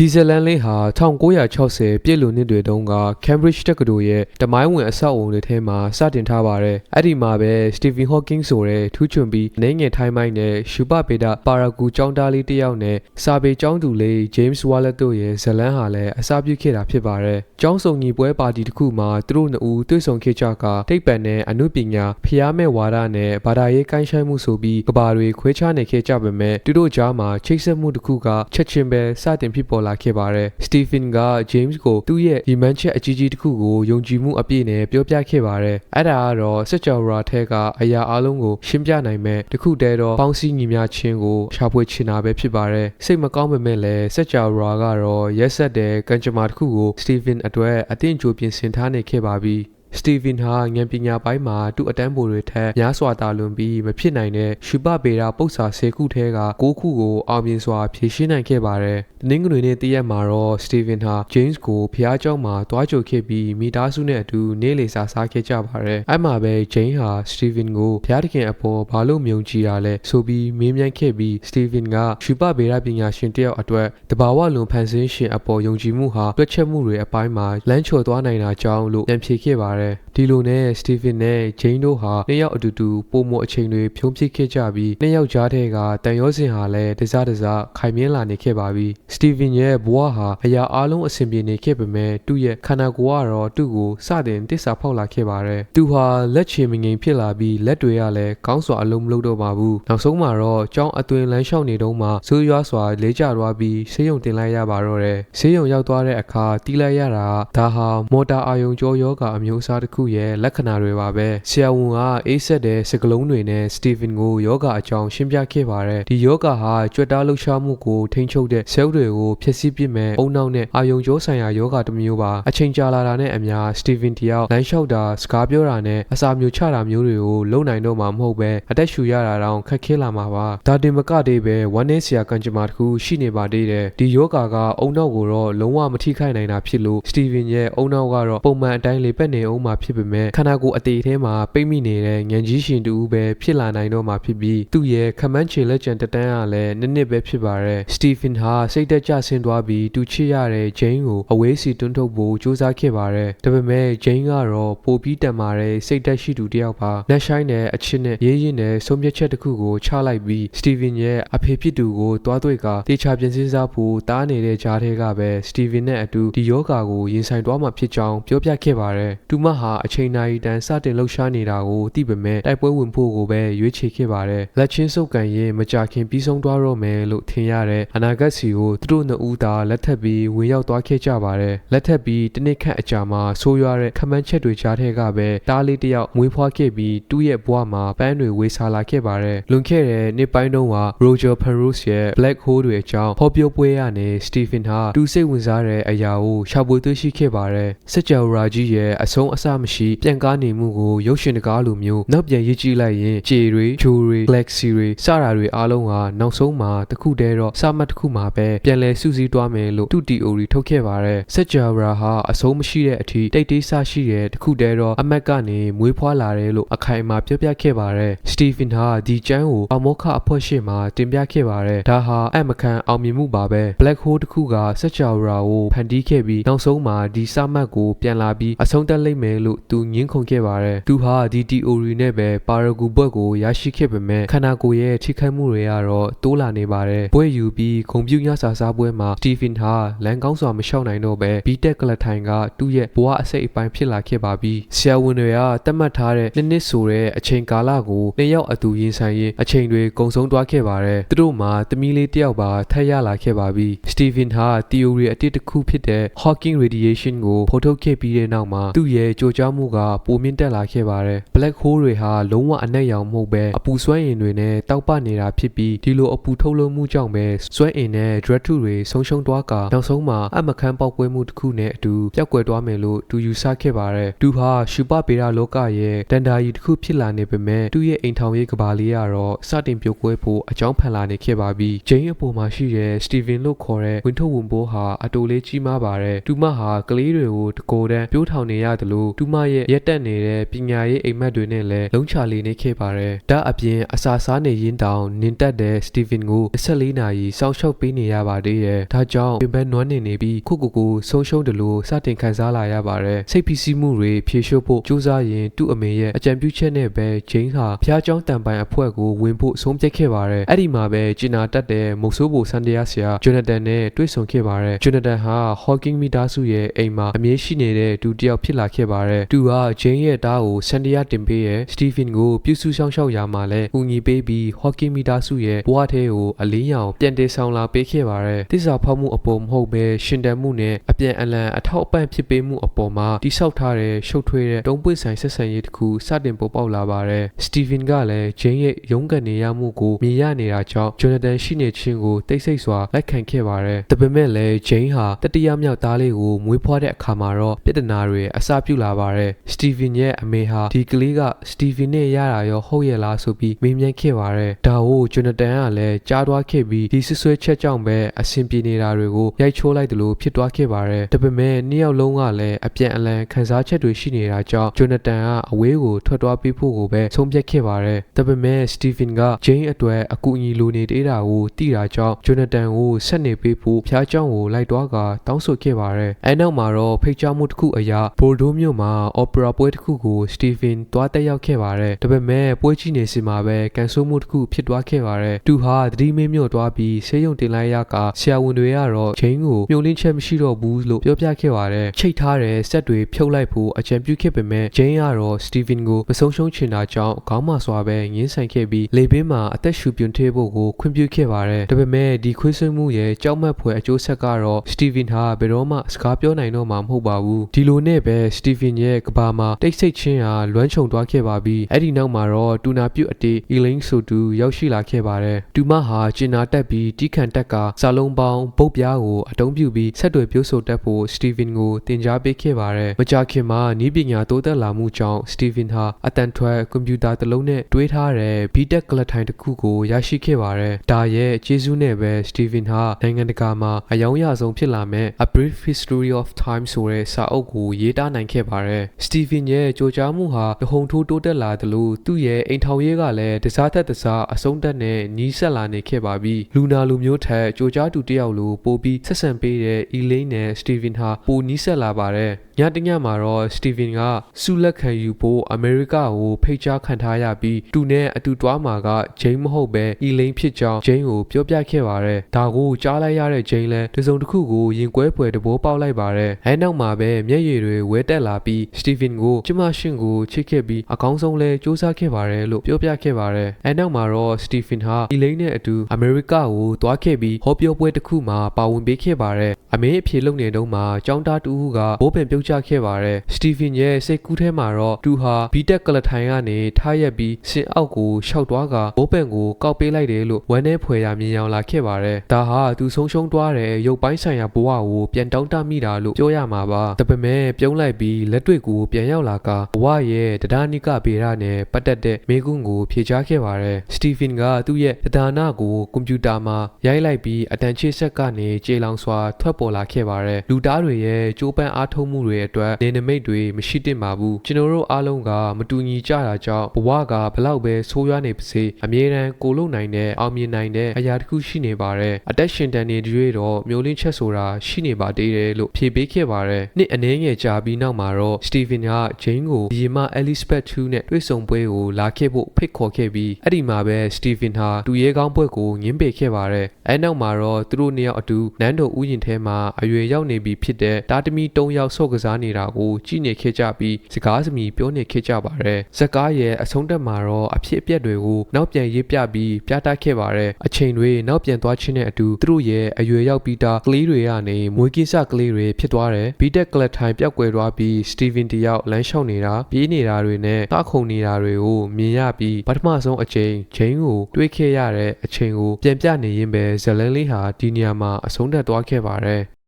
ဒီဇလန်လေးဟာ1960ပြည့်လူနှစ်တွေတုန်းက Cambridge တက္ကသိုလ်ရဲ့တမိုင်းဝင်အဆောက်အုံတွေထဲမှာစတင်ထားပါတယ်။အဲ့ဒီမှာပဲ Stephen Hawking ဆိုတဲ့ထူးချွန်ပြီးအနေငယ်ထိုင်းမိုင်းနဲ့ရှုပပေဒပါရာဂူကျောင်းသားလေးတစ်ယောက်နဲ့စာပေကျောင်းသူလေး James Wallace တို့ရဲ့ဇလန်ဟာလည်းအစာပြုခဲ့တာဖြစ်ပါတယ်။ကျောင်းစုံညီပွဲပါတီတစ်ခုမှာသူတို့နှစ်ဦးတွေ့ဆုံခဲ့ကြကတိတ်ပံနဲ့အမှုပညာဖျားမဲ့ဝါဒနဲ့ဘာသာရေးကိုင်းဆိုင်မှုဆိုပြီးကဘာတွေခွဲခြားနေခဲ့ကြပေမဲ့သူတို့ကြားမှာချိတ်ဆက်မှုတစ်ခုကချက်ချင်းပဲစတင်ဖြစ်ပေါ်လာခဲ့ပါတယ်။စတီဖင်က James ကိုသူ့ရဲ့ဒီမန်ချက်အကြီးကြီးတစ်ခုကိုယုံကြည်မှုအပြည့်နဲ့ပြောပြခဲ့ပါတယ်။အဲ့ဒါကတော့စက်ကြော်ရာထဲကအရာအလုံးကိုရှင်းပြနိုင်မဲ့တစ်ခုတည်းတော့ပေါင်းစည်းညီမျှခြင်းကိုရှာဖွေချင်တာပဲဖြစ်ပါတယ်။စိတ်မကောင်းပေမဲ့လည်းစက်ကြော်ရာကတော့ရက်ဆက်တဲ့ကံကြမ္မာတစ်ခုကိုစတီဖင်အတွက်အသင့်ကြိုပြင်ဆင်ထားနေခဲ့ပါပြီ။ စတီဗင်ဟာဉာဏ်ပညာပိုင်းမှာသူ့အတန်းပိုတွေထက်များစွာတာလွန်ပြီးမဖြစ်နိုင်တဲ့ရှုပပေရာပု္ပ္ပစာ10ခုထဲက9ခုကိုအောင်မြင်စွာဖြည့်ရှင်းနိုင်ခဲ့ပါတယ်။တင်းငွေနေ့တည့်ရက်မှာတော့စတီဗင်ဟာဂျိမ်းစ်ကိုဖျားเจ้าမှာတွားကြိုခဲ့ပြီးမိသားစုနဲ့အတူနေလေစာစားခဲ့ကြပါတယ်။အဲ့မှာပဲဂျိမ်းဟာစတီဗင်ကိုဖျားတခင်အပေါ်ဘာလို့မြုံကြည်ရလဲဆိုပြီးမေးမြန်းခဲ့ပြီးစတီဗင်ကရှုပပေရာပညာရှင်တယောက်အတွက်တဘာဝလွန်ဖန်ဆင်းရှင်အပေါ်ယုံကြည်မှုဟာတွက်ချက်မှုတွေအပိုင်းမှာလမ်းချော်သွားနိုင်တာကြောင့်လို့ပြန်ဖြေခဲ့ပါတယ်။ ယ်ဒီလိုနဲ့စတီဗင်နဲ့ဂျိန်းတို့ဟာနှစ်ယောက်အတူတူပုံမအချိန်တွေဖြုံးဖြစ်ခဲ့ကြပြီးနှစ်ယောက်ကြားထဲကတန်ရောစင်ဟာလည်းတစားတစားခိုင်မြဲလာနေခဲ့ပါပြီစတီဗင်ရဲ့ဘဝဟာအရာအလုံးအဆင်ပြေနေခဲ့ပေမဲ့သူ့ရဲ့ခန္ဓာကိုယ်ကတော့သူ့ကိုစတင်တစ္ဆာဖောက်လာခဲ့ပါတယ်သူဟာလက်ချေမငိမ်ဖြစ်လာပြီးလက်တွေကလည်းကောင်းစွာအလုံးမလုပ်တော့ပါဘူးနောက်ဆုံးမှာတော့ကြောင်းအသွင်လမ်းလျှောက်နေတုန်းမှာဇိုးရွားစွာလေးကျသွားပြီးဆေးရုံတင်လိုက်ရပါတော့တယ်ဆေးရုံရောက်သွားတဲ့အခါတီးလိုက်ရတာဒါဟာမော်တာအာယုံကြောယောဂအမျိုးအစားတစ်ခုရဲ့လက္ခဏာတွေပါပဲဆရာဝန်ကအေးဆက်တဲ့စကလုံးတွေနဲ့စတီဗင်ကိုယောဂအကြောင်းရှင်းပြခဲ့ပါတယ်ဒီယောဂဟာကြွက်တားလှုပ်ရှားမှုကိုထိန်းချုပ်တဲ့ဆဲလ်တွေကိုဖျက်ဆီးပစ်မဲ့အုံနောက်နဲ့အာယုံကြောဆိုင်ရာယောဂတစ်မျိုးပါအချိန်ကြာလာတာနဲ့အများစတီဗင်တယောက်လမ်းလျှောက်တာစကားပြောတာနဲ့အစာမျိုးချတာမျိုးတွေကိုလုံနိုင်တော့မှာမဟုတ်ပဲအသက်ရှူရတာတောင်ခက်ခဲလာမှာပါဒါတင်မကသေးပဲဝမ်းနည်းစရာကံကြမ္မာတစ်ခုရှိနေပါသေးတယ်ဒီယောဂကအုံနောက်ကိုတော့လုံးဝမထိခိုက်နိုင်တာဖြစ်လို့စတီဗင်ရဲ့အုံနောက်ကတော့ပုံမှန်အတိုင်းလေပတ်နေအောင်မှာဖြစ်ပေမဲ့ခန္ဓာကိုယ်အသေးထဲမှာပိတ်မိနေတဲ့ဉာဏ်ကြီးရှင်တူပဲဖြစ်လာနိုင်တော့မှာဖြစ်ပြီးသူ့ရဲ့ခမန်းချေလက်ကျန်တတန်းကလည်းနစ်နစ်ပဲဖြစ်ပါတယ်စတီဖင်ဟာစိတ်သက်ကြဆင်းသွားပြီးသူချစ်ရတဲ့ဂျိန်းကိုအဝေးစီတွန်းထုတ်ဖို့ကြိုးစားခဲ့ပါတယ်ဒါပေမဲ့ဂျိန်းကတော့ပိုပြီးတန်မာတဲ့စိတ်သက်ရှိသူတယောက်ပါနက်ရှိုင်းတဲ့အချစ်နဲ့ရေးရင်တဲ့ဆုံးဖြတ်ချက်တစ်ခုကိုချလိုက်ပြီးစတီဗင်ရဲ့အဖေဖြစ်သူကိုတွားတွေ့ကတေချာပြင်ဆင်စားဖို့တားနေတဲ့ကြားထဲကပဲစတီဗင်နဲ့အတူဒီယောဂါကိုရင်ဆိုင်သွားမှာဖြစ်ကြောင်းပြောပြခဲ့ပါတယ်သူမဟာအချိန်နာရီတန်စတင်လှုပ်ရှားနေတာကိုသိပေမဲ့တိုက်ပွဲဝင်ဖို့ကိုပဲရွေးချယ်ခဲ့ပါတယ်လက်ချင်းစုပ်ကန်ရင်မကြခင်ပြီးဆုံးသွားတော့မယ်လို့ထင်ရတဲ့အနာဂတ်စီကိုသူတို့နှစ်ဦးသာလက်ထပ်ပြီးဝင်ရောက်သွားခဲ့ကြပါတယ်လက်ထပ်ပြီးတနစ်ခန့်အကြာမှာဆိုးရွားတဲ့ခမန်းချက်တွေကြားထဲကပဲတားလေးတစ်ယောက်မွေးဖွားခဲ့ပြီးသူ့ရဲ့ဘဝမှာပန်းတွေဝေစားလာခဲ့ပါတယ်လွန်ခဲ့တဲ့နှစ်ပိုင်းတုန်းက Roger Penrose ရဲ့ Black Hole တွေအကြောင်းဟောပြောပွဲရနေ Stephen ဟာသူစိတ်ဝင်စားတဲ့အရာကိုရှာဖွေတွေ့ရှိခဲ့ပါတယ်စကြဝဠာကြီးရဲ့အဆုံးအစမရှိပြန်ကားနေမှုကိုရုပ်ရှင်တကားလိုမျိုးနောက်ပြန်ရေးကြည့်လိုက်ရင်ကြေတွေဂျိုတွေ galaxy တွေစတာတွေအားလုံးဟာနောက်ဆုံးမှာတစ်ခုတည်းတော့စာမှတ်တစ်ခုမှာပဲပြန်လဲစုစည်းသွားမယ်လို့သူ theory ထုတ်ခဲ့ပါတယ်စကြဝဠာဟာအဆုံးမရှိတဲ့အထိတိတ်တိတ်ဆရှိတဲ့တစ်ခုတည်းတော့အမက်ကနေမွေးဖွားလာတယ်လို့အခိုင်အမာပြောပြခဲ့ပါတယ်စတီဗင်ဟာဒီကျမ်းကိုအမောခအဖွဲ့ရှိမှတင်ပြခဲ့ပါတယ်ဒါဟာအမကန်အောင်မြင်မှုပါပဲ black hole တစ်ခုကစကြဝဠာကိုဖန်တီးခဲ့ပြီးနောက်ဆုံးမှာဒီစာမှတ်ကိုပြန်လာပြီးအဆုံးသတ်လိမ့်မယ်လို့သူငင်းခုန်ခဲ့ပါတယ်သူဟာဒီ theory နဲ့ပဲပါရဂူဘွက်ကိုရရှိခဲ့ပေမဲ့ခန္ဓာကိုယ်ရဲ့ထိခိုက်မှုတွေကတော့တိုးလာနေပါတယ်ဘွဲ့ယူပြီးဂုံပြူညစာစားပွဲမှာစတီဗင်ဟာလမ်းကောင်းစွာမလျှောက်နိုင်တော့ပဲဘီတက်ကလထိုင်ကသူ့ရဲ့ဘဝအစိတ်အပိုင်းဖြစ်လာခဲ့ပါပြီဆရာဝန်တွေကတတ်မှတ်ထားတဲ့နှစ်နှစ်ဆိုတဲ့အချိန်ကာလကိုနှစ်ယောက်အတူရင်ဆိုင်ရင်အချိန်တွေကုံဆုံးသွားခဲ့ပါတယ်သူတို့မှာတမီးလေးတယောက်ပါထပ်ရလာခဲ့ပါပြီစတီဗင်ဟာ theory အတစ်တစ်ခုဖြစ်တဲ့ Hawking radiation ကိုဖော်ထုတ်ခဲ့ပြီးတဲ့နောက်မှာသူ့ရဲ့ကြိုးကြောမှုကပိုမြင့်တက်လာခဲ့ပါတယ် black hole တွေဟာလုံးဝအနက်ရောင်မဟုတ်ပဲအပူစွမ်းအင်တွေနဲ့တောက်ပနေတာဖြစ်ပြီးဒီလိုအပူထုတ်လွှတ်မှုကြောင့်ပဲစွမ်းအင်နဲ့ drug တွေဆုံးရှုံးသွားကနောက်ဆုံးမှာအမခန်းပေါက်ကွဲမှုတစ်ခုနဲ့အတူပျောက်ကွယ်သွားမယ်လို့သူယူဆခဲ့ပါတယ်သူဟာရှုပပေရာလောကရဲ့တန်တာကြီးတစ်ခုဖြစ်လာနေပေမဲ့သူ့ရဲ့အိမ်ထောင်ရေးကဘာလေးကတော့စတင်ပြိုကွဲဖို့အကြောင်းဖန်လာနေခဲ့ပါပြီဂျိန်းအပေါ်မှာရှိတဲ့စတီဗင်လို့ခေါ်တဲ့ဝင်းထုတ်ဝင်ဘိုးဟာအတူလေးကြီးမားပါတယ်သူမဟာကလေးတွေကိုတကိုယ်တန်းပြိုးထောင်နေရတယ်လိုလို့တူမရဲ့ရက်တက်နေတဲ့ပညာရေးအိမ်မက်တွေနဲ့လည်းလုံးချလေးနေခဲ့ပါတယ်ဒါအပြင်အစာစားနေရင်းတောင်နင်တက်တဲ့စတီဗင်ကို14နာရီစောင့်ရှောက်ပေးနေရပါသေးတယ်ဒါကြောင့်ပင်ပန်းနွမ်းနေနေပြီးခုခုကိုဆုံးရှုံးတယ်လို့စတင်ခံစားလာရပါတယ်စိတ်ဖိစီးမှုတွေဖြေလျှော့ဖို့ကြိုးစားရင်သူ့အမေရဲ့အကြံပြုချက်နဲ့ပဲဂျိန်းဟာဖျားเจ้าတန်ပိုင်အဖွဲ့ကိုဝင်ဖို့ဆုံးဖြတ်ခဲ့ပါတယ်အဲ့ဒီမှာပဲဂျင်နာတက်တဲ့မုတ်ဆိုးဘူဆန်တရာဆရာဂျိုနသန်နဲ့တွေ့ဆုံခဲ့ပါတယ်ဂျိုနသန်ဟာဟော့ကင်းမီတာစုရဲ့အိမ်မှာအမြဲရှိနေတဲ့ဒူတယောက်ဖြစ်လာခဲ့ပါ ါတယ်သူကဂျိန်းရဲ့တားကိုဆန်တရာတင်ပေးရဲ့စတီဖင်ကိုပြုစုဆောင်ရှောက်ရာမှာလည်းကူညီပေးပြီးဟော့ကင်းမီတာစုရဲ့ဘဝထဲကိုအလင်းရောင်ပြန်တည်ဆောင်လာပေးခဲ့ပါတယ်တစ္ဆာဖောက်မှုအပေါ်မဟုတ်ပဲရှင်တန်မှုနဲ့အပြန်အလှန်အထောက်အပံ့ဖြစ်ပေးမှုအပေါ်မှာတိဆောက်ထားတဲ့ရှုပ်ထွေးတဲ့တုံးပွင့်ဆိုင်ဆက်ဆံရေးတစ်ခုစတင်ပေါ်ပေါက်လာပါတယ်စတီဗင်ကလည်းဂျိန်းရဲ့ရုန်းကန်နေရမှုကိုမြင်ရနေတာကြောင့်ဂျိုနသန်ရှိနေခြင်းကိုတိတ်ဆိတ်စွာလက်ခံခဲ့ပါတယ်ဒါပေမဲ့လည်းဂျိန်းဟာတတိယမြောက်သားလေးကိုမွေးဖွားတဲ့အခါမှာတော့ပြဿနာတွေအစပြုလာပါတယ်စတီဗင်ရဲ့အမေဟာဒီကလေးကစတီဗင်နဲ့ရတာရောဟုတ်ရဲ့လားဆိုပြီးမေးမြန်းခဲ့ပါတယ်ဒါကိုဂျိုနသန်ကလည်းကြားသွားခဲ့ပြီးဒီဆွဆွဲချက်ကြောင့်ပဲအဆင်ပြေနေတာတွေကိုရိုက်ချိုးလိုက်တယ်လို့ဖြစ်သွားခဲ့ပါတယ်ဒါပေမဲ့နှစ်ယောက်လုံးကလည်းအပြန်အလှန်ခံစားချက်တွေရှိနေတာကြောင့်ဂျိုနသန်ကအဝေးကိုထွက်သွားပေးဖို့ကိုပဲဆုံးဖြတ်ခဲ့ပါတယ်ဒါပေမဲ့စတီဗင်ကဂျိန်းအတွက်အကူအညီလိုနေသေးတာကိုသိတာကြောင့်ဂျိုနသန်ကိုဆက်နေပေးဖို့ဖျားเจ้าကိုလိုက်သွားကတောင်းဆိုခဲ့ပါတယ်အဲနောက်မှာတော့ဖိတ်ကြားမှုတစ်ခုအရာဘိုဒိုမြို့ ိုးမှာအော်ပရာပွဲတစ်ခုကိုစတီဗင်သွားတက်ရောက်ခဲ့ပါတယ်ဒါပေမဲ့ပွဲကြည့်နေစီမှာပဲကန်ဆိုးမှုတစ်ခုဖြစ်သွားခဲ့ပါတယ်သူဟာသတိမင်းမြို့သွားပြီးဆေးရုံတင်လိုက်ရကဆရာဝန်တွေကတော့ဂျိန်းကိုမြုံလင်းချက်မရှိတော့ဘူးလို့ပြောပြခဲ့ပါတယ်ချိတ်ထားတဲ့ဆက်တွေဖြုတ်လိုက်ဖို့အကြံပြုခဲ့ပေမဲ့ဂျိန်းကတော့စတီဗင်ကိုမဆုံးရှုံးချင်တာကြောင့်ခေါင်းမစွာပဲငင်းဆန်ခဲ့ပြီးလေပင်းမှာအသက်ရှူပြွန်ထည့်ဖို့ကိုခွင့်ပြုခဲ့ပါတယ်ဒါပေမဲ့ဒီခွေးဆွေးမှုရဲ့ကြောက်မက်ဖွယ်အကျိုးဆက်ကတော့စတီဗင်ဟာဘယ်တော့မှစကားပြောနိုင်တော့မှာမဟုတ်ပါဘူးဒီလိုနဲ့ပဲစတီဗင်ရဲ့ကဘာမှာတိတ်ဆိတ်ချင်းဟာလွမ်းခြုံသွားခဲ့ပါပြီးအဲ့ဒီနောက်မှာတော့တူနာပြုတ်အတေးအီလိန်ဆိုတူရောက်ရှိလာခဲ့ပါတယ်တူမဟာကျင်နာတက်ပြီးတီးခန့်တက်ကစာလုံးပေါင်းပုတ်ပြားကိုအတုံးပြုပြီးဆက်တွေပြုဆိုတတ်ဖို့စတီဗင်ကိုတင် जा ပေးခဲ့ပါတယ်မကြာခင်မှာနီးပညာတိုးတက်လာမှုကြောင့်စတီဗင်ဟာအတန်ထွက်ကွန်ပျူတာတစ်လုံးနဲ့တွေးထားတဲ့ BTech ကလထိုင်တစ်ခုကိုရရှိခဲ့ပါတယ်ဒါရဲ့ကျေးဇူးနဲ့ပဲစတီဗင်ဟာနိုင်ငံတကာမှာအယောင်ရဆုံးဖြစ်လာမဲ့ A Brief History of Time ဆိုတဲ့စာအုပ်ကိုရေးသားနိုင်ခဲ့ပါတယ်စတီဗင်ရဲ့ကြိုကြားမှုဟာတဟုန်ထိုးတိုးတက်လာတယ်လို့သူ့ရဲ့အိမ်ထောင်ရေးကလည်းတစားသက်တစားအဆုံးတက်နဲ့ညီးဆက်လာနေခဲ့ပါပြီလူနာလူမျိုးထက်ကြိုကြားသူတယောက်လိုပိုပြီးဆက်ဆံပေးတဲ့အီလိန်နဲ့စတီဗင်ဟာပိုနီးဆက်လာပါတယ် ညတညမှာတော့စတီဗင်ကဆုလက်ခံယူဖို့အမေရိကကိုဖိတ်ကြားခံထားရပြီးသူနဲ့အတူတွားမှာကဂျိမ်းမဟုတ်ပဲအီလိန်ဖြစ်ကြောင်းဂျိမ်းကိုပြောပြခဲ့ပါတယ်ဒါကိုကြားလိုက်ရတဲ့ဂျိမ်းလည်းတစုံတစ်ခုကိုရင်ကွဲဖွယ်တဘောပေါက်လိုက်ပါတယ်အဲနောက်မှာပဲမျက်ရည်တွေဝဲတက်လာပြီးစတီဗင်ကိုကျမရှင်ကိုချစ်ခဲ့ပြီးအကောင်းဆုံးလဲစူးစမ်းခဲ့ပါတယ်လို့ပြောပြခဲ့ပါတယ်အဲနောက်မှာတော့စတီဗင်ဟာအီလိန်နဲ့အတူအမေရိကကိုသွားခဲ့ပြီးဟောပြောပွဲတစ်ခုမှာပါဝင်ပေးခဲ့ပါတယ်အမေအဖြေလုပ်နေတုန်းမှာចောင်းသားတူကဘိုးပင်ပြုတ်ကျခဲ့ပါတယ်စတီဗင်ရဲ့စိတ်ကူးထဲမှာတော့သူဟာဘီတက်ကလထိုင်ကနေထားရက်ပြီးစင်အောက်ကိုရှောက်သွားကဘိုးပင်ကိုကောက်ပေးလိုက်တယ်လို့ဝမ်းထဲဖွယ်ရမြင်အောင်လာခဲ့ပါတယ်ဒါဟာသူဆုံးရှုံးသွားတဲ့ရုပ်ပိုင်းဆိုင်ရာဘဝကိုပြန်တောင်းတမိတာလို့ပြောရမှာပါဒါပေမဲ့ပြုံးလိုက်ပြီးလက်တွေ့ကိုပြန်ရောက်လာကဘဝရဲ့တရားနိကဗေဒနဲ့ပတ်သက်တဲ့မေးခွန်းကိုဖြေကြားခဲ့ပါတယ်စတီဗင်ကသူ့ရဲ့တရားနာကိုကွန်ပျူတာမှာရိုက်လိုက်ပြီးအတန်ချစ်ဆက်ကနေကြေလောင်စွာထွက်ပေါ်လာခဲ့ပါတယ်လူသားတွေရဲ့ကြိုးပမ်းအားထုတ်မှုတွေအတွက်နေနမိတ်တွေမရှိသင့်ပါဘူးကျွန်တော်တို့အားလုံးကမတူညီကြတာကြောင့်ဘဝကဘလောက်ပဲဆိုးရွားနေပါစေအမြဲတမ်းကိုလုံနိုင်တဲ့အောင်မြင်နိုင်တဲ့အရာတစ်ခုရှိနေပါတယ်အသက်ရှင်တန်နေတွေတော့မျိုးလင်းချက်ဆိုတာရှိနေပါသေးတယ်လို့ဖြေပေးခဲ့ပါတယ်နှစ်အနည်းငယ်ကြာပြီးနောက်မှာတော့စတီဗင်ကဂျိန်းကိုဒီမအဲလီစဘက်2နဲ့တွေ့ဆုံပွဲကိုလာခဲ့ဖို့ဖိတ်ခေါ်ခဲ့ပြီးအဲ့ဒီမှာပဲစတီဗင်ဟာသူရဲကောင်းဘွဲ့ကိုငင်းပေခဲ့ပါတယ်အဲနောက်မှာတော့သူတို့နှစ်ယောက်အတူနန်းတော်ဥယျာဉ်ထဲမှာအရွယ်ရောက်နေပြီဖြစ်တဲ့တာတမီ၃ယောက်ဆော့ကစားနေတာကိုကြည့်နေခဲ့ကြပြီးစကားစမီပြောနေခဲ့ကြပါတယ်ဇက်ကားရဲ့အဆုံးတက်မှာတော့အဖြစ်အပျက်တွေကိုနောက်ပြန်ရေးပြပြီးပြသခဲ့ပါတယ်အချိန်တွေနောက်ပြန်သွားခြင်းနဲ့အတူသူတို့ရဲ့အရွယ်ရောက်ပြီးသားကလေးတွေကနေမွေးကိစ္စကလေးတွေဖြစ်သွားတယ်ဘီတက်ကလထိုင်ပျောက်ကွယ်သွားပြီးစတီဗင်တယောက်လမ်းလျှောက်နေတာပြေးနေတာတွေနဲ့တခုန်နေတာတွေကိုမြင်ရပြီးပထမဆုံးအချိန်ဂျိန်းကိုတွေးခဲ့ရတဲ့အချိန်ကိုပြန်ပြနေရင်းပဲဇလန်လေးဟာဒီနေရာမှာအဆုံးတက်သွားခဲ့ပါတယ်